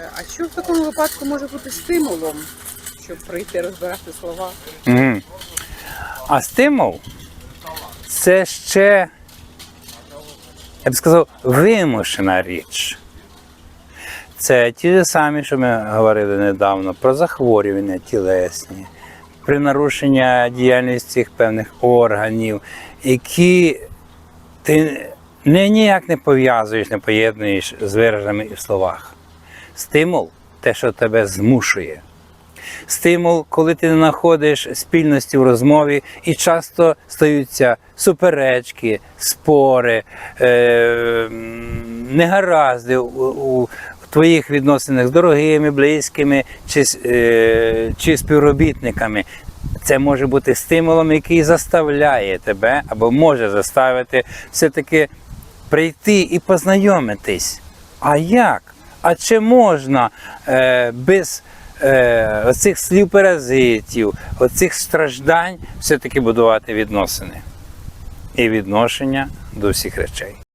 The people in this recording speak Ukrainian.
Е, А що в такому випадку може бути стимулом, щоб прийти розбирати слова? Мгм. А стимул це ще, я б сказав, вимушена річ. Це ті ж самі, що ми говорили недавно, про захворювання тілесні, при нарушення діяльності цих певних органів, які ти не ніяк не пов'язуєш, не поєднуєш з виражами і в словах. Стимул те, що тебе змушує. Стимул, коли ти не знаходиш спільності в розмові, і часто стаються суперечки, спори, е, негаразди у, у твоїх відносинах з дорогими, близькими чи, е, чи співробітниками. Це може бути стимулом, який заставляє тебе або може заставити все-таки прийти і познайомитись. А як? А чи можна е, без е, оцих слів паразитів, оцих страждань все-таки будувати відносини і відношення до всіх речей?